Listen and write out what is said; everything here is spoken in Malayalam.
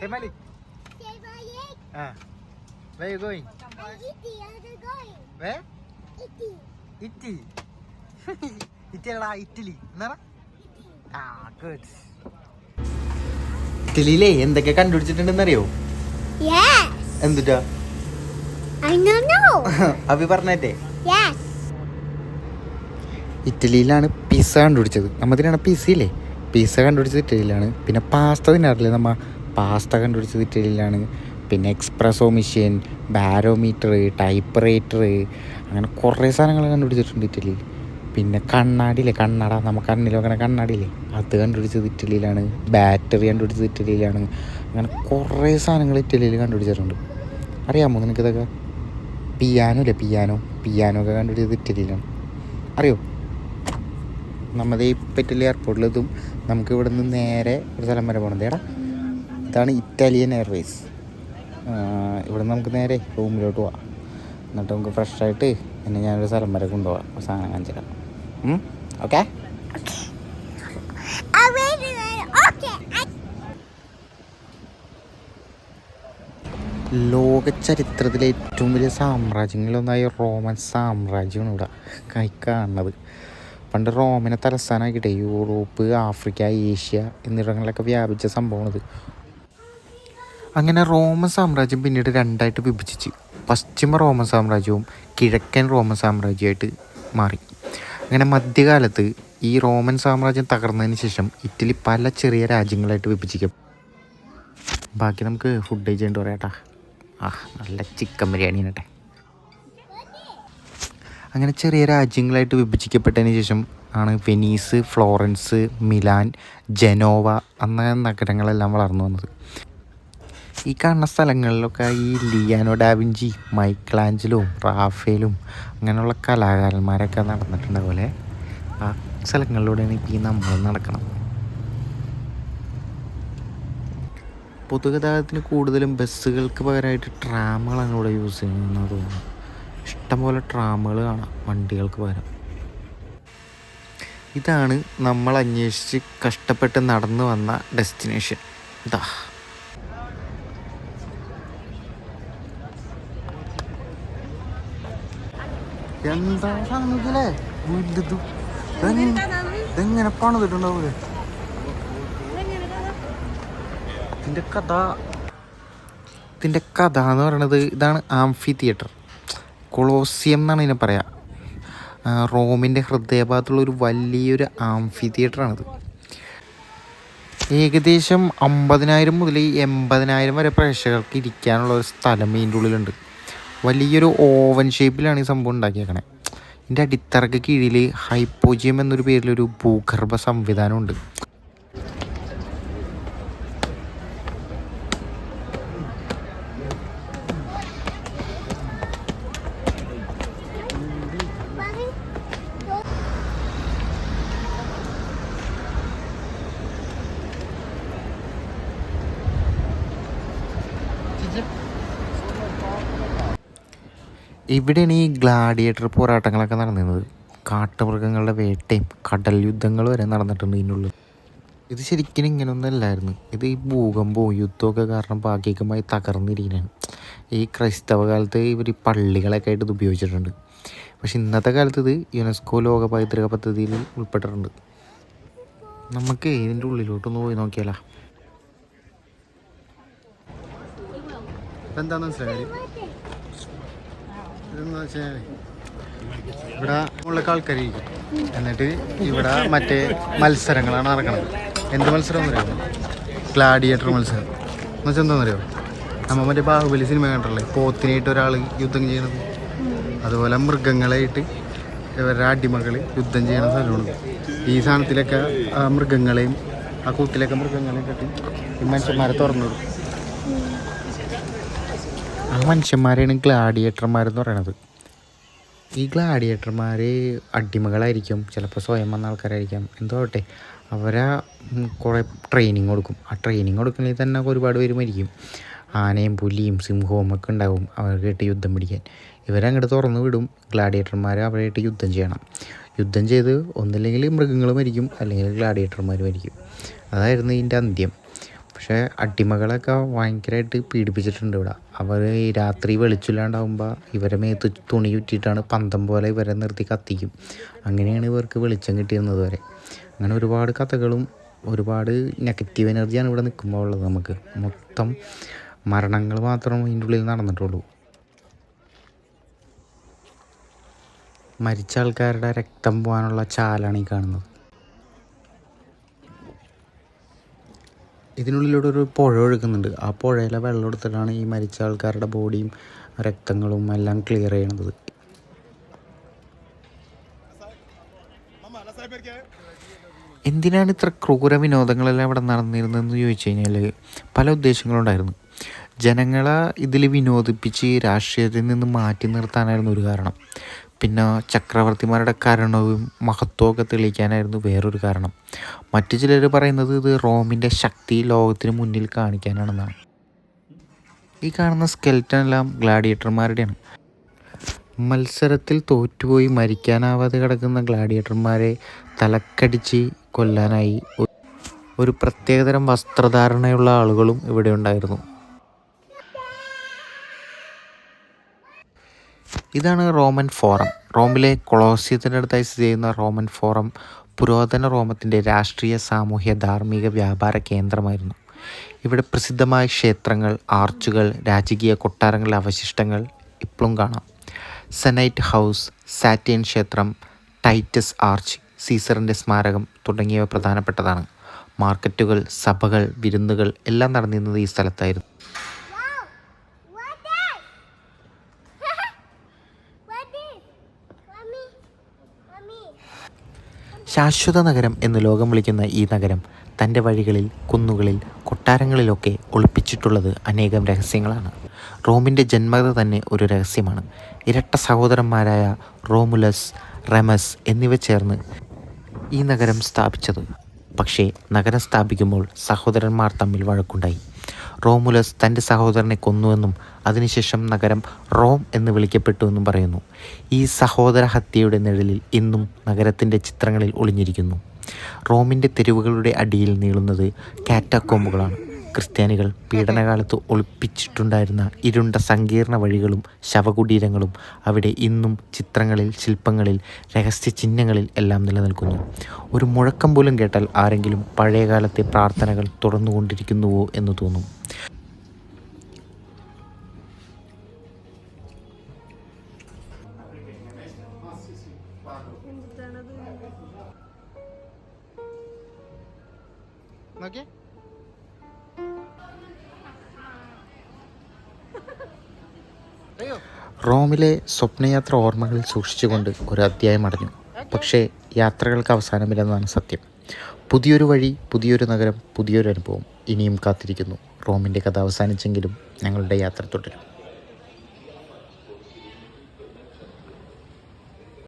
Say Malik. Say Malik. Ah. Where are you going? Iti, I'm going. Where? Iti. Italy ഇറ്റലിടാ Italy എന്നാ Iti. ആ ഗുഡ് ഇറ്റലിയിലെ എന്തൊക്കെ കണ്ടുപിടിച്ചിട്ടുണ്ടെന്നറിയോ Yes. എന്തുട്ടാ. അഭി പറഞ്ഞേ Yes. ഇറ്റലിയിലാണ് പിസ്സ കണ്ടുപിടിച്ചത് നമ്മതിനാണ് പിസ്സ ഇല്ലേ പിസ്സ കണ്ടുപിടിച്ചത് ഇറ്റലിയിലാണ് പിന്നെ പാസ്ത തിന്നാറില്ലേ നമ്മ പാസ്ത കണ്ടുപിടിച്ചത് ഇറ്റലിയിലാണ് പിന്നെ espresso machine barometer typewriter അങ്ങനെ കുറേ സാധനങ്ങൾ കണ്ടുപിടിച്ചിട്ടുണ്ട് ഇറ്റലിയിൽ പിന്നെ കണ്ണാടിയില്ലേ കണ്ണട നമുക്ക് കണ്ണിൽ വെക്കണ കണ്ണാടിയില്ലേ? അത് കണ്ടുപിടിച്ചത് ഇറ്റലിയിലാണ് ബാറ്ററി കണ്ടുപിടിച്ചത് ഇറ്റലിയിലാണ് അങ്ങനെ കുറേ സാധനങ്ങൾ ഇറ്റലിയിൽ കണ്ടുപിടിച്ചിട്ടുണ്ട്. അറിയാമോ നിനക്കിതൊക്കെ പിയാനോ ഇല്ലേ പിയാനോ പിയാനോ ഒക്കെ കണ്ടുപിടിച്ചത് ഇറ്റലിയിലാണ് അറിയോ? നമ്മുടെ ഈ പെറ്റലി എയർപോർട്ടിലെത്തും നമുക്ക് ഇവിടെ നിന്ന് നേരെ ഒരു സ്ഥലം വരെ പോകണം ഏടാ ഇതാണ് ഇറ്റാലിയൻ എയർവേസ്. ഇവിടെ നമുക്ക് നേരെ റൂമിലോട്ട് പോവാം. എന്നിട്ട് നമുക്ക് ഫ്രഷ് ആയിട്ട് എന്നെ ഞാനൊരു സ്ഥലം വരെ കൊണ്ടുപോകാം ഒരു സാധനം കാണിച്ചു തരാം. ഓക്കെ ലോക ചരിത്രത്തിലെ ഏറ്റവും വലിയ സാമ്രാജ്യങ്ങളിലൊന്നായ റോമൻ സാമ്രാജ്യമാണ് ഇവിടെ. കൈ കാണുന്നത്. പണ്ട് റോമിനെ തലസ്ഥാനമാക്കിട്ടെ യൂറോപ്പ് ആഫ്രിക്ക ഏഷ്യ എന്നിവിടങ്ങളിലൊക്കെ വ്യാപിച്ച സംഭവമാണിത് അങ്ങനെ റോമൻ സാമ്രാജ്യം പിന്നീട് രണ്ടായിട്ട് വിഭജിച്ച്. പശ്ചിമ റോമൻ സാമ്രാജ്യവും കിഴക്കൻ റോമൻ സാമ്രാജ്യമായിട്ട് മാറി. അങ്ങനെ മധ്യകാലത്ത് ഈ റോമൻ സാമ്രാജ്യം തകർന്നതിന് ശേഷം ഇറ്റലി പല ചെറിയ രാജ്യങ്ങളായിട്ട് വിഭജിക്കും ബാക്കി നമുക്ക് ഫുഡ് കഴിച്ചുകൊണ്ട് പറയാട്ടാ. ആ നല്ല ചിക്കൻ ബിരിയാണി കേട്ടെ അങ്ങനെ ചെറിയ രാജ്യങ്ങളായിട്ട് വിഭജിക്കപ്പെട്ടതിന് ശേഷം ആണ് വെനീസ് ഫ്ലോറൻസ് മിലാൻ ജനോവ എന്ന നഗരങ്ങളെല്ലാം വളർന്നു വന്നത്. ഈ കാണുന്ന സ്ഥലങ്ങളിലൊക്കെ ഈ ലിയാനോ ഡാവിഞ്ചി മൈക്കിളാഞ്ചലും റാഫേലും അങ്ങനെയുള്ള കലാകാരന്മാരൊക്കെ നടന്നിട്ടുണ്ട് പോലെ ആ സ്ഥലങ്ങളിലൂടെയാണ് ഇപ്പോൾ ഈ നമ്മൾ നടക്കണം പൊതുഗതാഗതത്തിന് കൂടുതലും ബസ്സുകൾക്ക് പകരമായിട്ട് ട്രാമുകളാണ് ഇവിടെ യൂസ് ചെയ്യുന്നത് തോന്നുന്നു. ഇഷ്ടംപോലെ ട്രാമുകൾ കാണാം വണ്ടികൾക്ക് പകരം. ഇതാണ് നമ്മൾ അന്വേഷിച്ച് കഷ്ടപ്പെട്ട് നടന്നു വന്ന ഡെസ്റ്റിനേഷൻ. ഇതാ എന്താ സാധനത്തില്ലേ വലുത് എങ്ങനെ പണിതിട്ടുണ്ടാവൂലേ? ഇതിന്റെ കഥ. ഇതിന്റെ കഥ എന്ന് പറയുന്നത് ഇതാണ് ആംഫി തിയേറ്റർ കൊളോസിയം എന്നാണ് ഇതിനെ പറയാ. റോമിന്റെ റോമിന്റെ ഹൃദയഭാഗത്തുള്ള ഒരു വലിയൊരു ആംഫി തിയേറ്ററാണിത് ഏകദേശം അമ്പതിനായിരം മുതൽ എൺപതിനായിരം വരെ പ്രേക്ഷകർക്ക് ഇരിക്കാനുള്ള ഒരു സ്ഥലം ഇതിന്റെ ഉള്ളിലുണ്ട്. വലിയൊരു ഓവൻ ഷേപ്പിലാണ് ഈ സംഭവം ഉണ്ടാക്കിയേക്കണേ. ഇതിന്റെ അടിത്തറക്ക് കീഴിൽ ഹൈപ്പോജിയം എന്നൊരു പേരിലൊരു ഭൂഗർഭ സംവിധാനമുണ്ട്. ഇവിടെയാണ് ഈ ഗ്ലാഡിയേറ്റർ പോരാട്ടങ്ങളൊക്കെ നടന്നിരുന്നത്. കാട്ടുമൃഗങ്ങളുടെ വേട്ടയും കടൽ യുദ്ധങ്ങൾ വരെ നടന്നിട്ടുണ്ട് ഇതിനുള്ളിൽ. ഇത് ശരിക്കും ഇങ്ങനെയൊന്നും അല്ലായിരുന്നു. ഇത് ഈ ഭൂകമ്പവും യുദ്ധമൊക്കെ കാരണം ഭാഗികമായി തകർന്നിരിക്കുകയാണ്. ഈ ക്രൈസ്തവ കാലത്ത് ഇവർ ഈ പള്ളികളൊക്കെ ആയിട്ട് ഇത് ഉപയോഗിച്ചിട്ടുണ്ട്. പക്ഷെ ഇന്നത്തെ കാലത്ത് ഇത് യുനെസ്കോ ലോക പൈതൃക പദ്ധതിയിൽ ഉൾപ്പെട്ടിട്ടുണ്ട്. നമുക്ക് ഇതിന്റെ ഉള്ളിലോട്ടൊന്ന് പോയി നോക്കിയാലോ. എന്താണെന്ന് മനസ്സിലായി? ഇവിടെ ഉള്ള ആൾക്കാരിക്കും എന്നിട്ട് ഇവിടെ മറ്റേ മത്സരങ്ങളാണ് നടക്കുന്നത് എന്ത് മത്സരം എന്ന് അറിയാമോ? ഗ്ലാഡിയേറ്റർ മത്സരം. എന്ന് വെച്ചാൽ എന്താണെന്ന് അറിയാമോ? നമ്മൾ മറ്റേ ബാഹുബലി സിനിമ കണ്ടല്ലേ പോത്തിനായിട്ട് ഒരാൾ യുദ്ധം ചെയ്യണത് അതുപോലെ മൃഗങ്ങളായിട്ട് ഇവരുടെ അടിമകൾ യുദ്ധം ചെയ്യണ സ്ഥലമാണ്. ഈ സാധനത്തിലൊക്കെ മൃഗങ്ങളെയും ആ കൂട്ടിലൊക്കെ മൃഗങ്ങളെയും കെട്ടി ഈ മനുഷ്യന്മാരെ തുറന്നു ആ മനുഷ്യന്മാരെയാണ് ഗ്ലാഡിയേറ്റർമാരെന്ന് പറയണത്. ഈ ഗ്ലാഡിയേറ്റർമാർ അടിമകളായിരിക്കും ചിലപ്പോൾ സ്വയം വന്ന ആൾക്കാരായിരിക്കാം. എന്തോ ആവട്ടെ അവരെ കുറേ ട്രെയിനിങ് കൊടുക്കും. ആ ട്രെയിനിങ് കൊടുക്കണമെങ്കിൽ തന്നെ ഒരുപാട് പേര് മരിക്കും. ആനയും പുലിയും സിംഹവും ഒക്കെ ഉണ്ടാവും അവർക്കായിട്ട് യുദ്ധം പിടിക്കാൻ. ഇവരങ്ങോട്ട് തുറന്നു വിടും. ഗ്ലാഡിയേറ്റർമാർ അവരായിട്ട് യുദ്ധം ചെയ്യണം. യുദ്ധം ചെയ്ത് ഒന്നില്ലെങ്കിൽ മൃഗങ്ങൾ മരിക്കും അല്ലെങ്കിൽ ഗ്ലാഡിയേറ്റർമാർ മരിക്കും. അതായിരുന്നു ഇതിന്റെ അന്ത്യം. പക്ഷേ അടിമകളൊക്കെ ഭയങ്കരമായിട്ട് പീഡിപ്പിച്ചിട്ടുണ്ട് ഇവിടെ. അവർ ഈ രാത്രി വെളിച്ചില്ലാണ്ടാവുമ്പോൾ ഇവരെ മേത്ത് തുണി ചുറ്റിയിട്ടാണ് പന്തം പോലെ ഇവരെ നിർത്തി കത്തിക്കും. അങ്ങനെയാണ് ഇവർക്ക് വെളിച്ചം കിട്ടിയിരുന്നത് വരെ. അങ്ങനെ ഒരുപാട് കഥകളും ഒരുപാട് നെഗറ്റീവ് എനർജിയാണ് ഇവിടെ നിൽക്കുമ്പോൾ ഉള്ളത് നമുക്ക്. മൊത്തം മരണങ്ങൾ മാത്രം ഇതിന്റെ ഉള്ളിൽ നടന്നിട്ടുള്ളൂ. മരിച്ച ആൾക്കാരുടെ രക്തം പോകാനുള്ള ചാലാണ് ഈ കാണുന്നത്. ഇതിനുള്ളിലൂടെ ഒരു പുഴ ഒഴുകുന്നുണ്ട്. ആ പുഴയിലെ വെള്ളം എടുത്തിട്ടാണ് ഈ മരിച്ച ആൾക്കാരുടെ ബോഡിയും രക്തങ്ങളും എല്ലാം ക്ലിയർ ചെയ്യണത്. എന്തിനാണ് ഇത്ര ക്രൂര വിനോദങ്ങളെല്ലാം ഇവിടെ നടന്നിരുന്നതെന്ന് ചോദിച്ചു കഴിഞ്ഞാൽ പല ഉദ്ദേശങ്ങളുണ്ടായിരുന്നു. ജനങ്ങളെ ഇതിൽ വിനോദിപ്പിച്ച് രാഷ്ട്രീയത്തിൽ നിന്ന് മാറ്റി നിർത്താനായിരുന്നു ഒരു കാരണം. പിന്നെ ചക്രവർത്തിമാരുടെ കരുണവും മഹത്വവും ഒക്കെ തെളിയിക്കാനായിരുന്നു വേറൊരു കാരണം. മറ്റു ചിലർ പറയുന്നത് ഇത് റോമിന്റെ ശക്തി ലോകത്തിന് മുന്നിൽ കാണിക്കാനാണെന്നാണ്. ഈ കാണുന്ന സ്കെൽറ്റൻ എല്ലാം ഗ്ലാഡിയേറ്റർമാരുടെയാണ് മത്സരത്തിൽ തോറ്റുപോയി മരിക്കാനാവാതെ കിടക്കുന്ന ഗ്ലാഡിയേറ്റർമാരെ തലക്കടിച്ച് കൊല്ലാനായി ഒരു പ്രത്യേകതരം വസ്ത്രധാരണയുള്ള ആളുകളും ഇവിടെ ഉണ്ടായിരുന്നു. ഇതാണ് റോമൻ ഫോറം. റോമിലെ കൊളോസിയത്തിന്റെ അടുത്തായി സ്ഥിതി ചെയ്യുന്ന റോമൻ ഫോറം പുരാതന റോമത്തിന്റെ രാഷ്ട്രീയ സാമൂഹ്യ ധാർമ്മിക വ്യാപാര കേന്ദ്രമായിരുന്നു. ഇവിടെ പ്രസിദ്ധമായ ക്ഷേത്രങ്ങൾ ആർച്ചുകൾ രാജകീയ കൊട്ടാരങ്ങളുടെ അവശിഷ്ടങ്ങൾ ഇപ്പോഴും കാണാം. സെനൈറ്റ് ഹൗസ് സാറ്റേൺ ക്ഷേത്രം ടൈറ്റസ് ആർച്ച് സീസറിന്റെ സ്മാരകം തുടങ്ങിയവ പ്രധാനപ്പെട്ടതാണ്. മാർക്കറ്റുകൾ സഭകൾ വിരുന്നുകൾ എല്ലാം നടന്നിരുന്നത് ഈ സ്ഥലത്തായിരുന്നു. ശാശ്വത നഗരം എന്ന് ലോകം വിളിക്കുന്ന ഈ നഗരം തന്റെ വഴികളിൽ കുന്നുകളിൽ കൊട്ടാരങ്ങളിലൊക്കെ ഒളിപ്പിച്ചിട്ടുള്ളത് അനേകം രഹസ്യങ്ങളാണ്. റോമിന്റെ ജന്മത തന്നെ ഒരു രഹസ്യമാണ്. ഇരട്ട സഹോദരന്മാരായ റോമുലസ് റെമസ് എന്നിവ ചേർന്ന് ഈ നഗരം സ്ഥാപിച്ചത്. പക്ഷേ നഗരം സ്ഥാപിക്കുമ്പോൾ സഹോദരന്മാർ തമ്മിൽ വഴക്കുണ്ടായി. റോമുലസ് തന്റെ സഹോദരനെ കൊന്നുവെന്നും അതിനുശേഷം നഗരം റോം എന്ന് വിളിക്കപ്പെട്ടുവെന്നും പറയുന്നു. ഈ സഹോദര ഹത്യയുടെ നിഴലിൽ ഇന്നും നഗരത്തിന്റെ ചിത്രങ്ങളിൽ ഒളിഞ്ഞിരിക്കുന്നു. റോമിന്റെ തെരുവുകളുടെ അടിയിൽ നീളുന്നത് കാറ്റാക്കോമ്പുകളാണ്. ക്രിസ്ത്യാനികൾ പീഡനകാലത്ത് ഒളിപ്പിച്ചിട്ടുണ്ടായിരുന്ന ഇരുണ്ട സങ്കീർണ വഴികളും ശവകുടീരങ്ങളും അവിടെ ഇന്നും ചിത്രങ്ങളിൽ ശില്പങ്ങളിൽ രഹസ്യ ചിഹ്നങ്ങളിൽ എല്ലാം നിലനിൽക്കുന്നു. ഒരു മുഴക്കം പോലും കേട്ടാൽ ആരെങ്കിലും പഴയകാലത്തെ പ്രാർത്ഥനകൾ തുറന്നുകൊണ്ടിരിക്കുന്നുവോ എന്ന് തോന്നും. റോമിലെ സ്വപ്നയാത്ര ഓർമ്മകളിൽ സൂക്ഷിച്ചുകൊണ്ട് ഒരു അധ്യായം അടഞ്ഞു. പക്ഷേ യാത്രകൾക്ക് അവസാനമില്ലെന്നാണ് സത്യം. പുതിയൊരു വഴി പുതിയൊരു നഗരം പുതിയൊരു അനുഭവം ഇനിയും കാത്തിരിക്കുന്നു. റോമിന്റെ കഥ അവസാനിച്ചെങ്കിലും ഞങ്ങളുടെ യാത്ര തുടരും.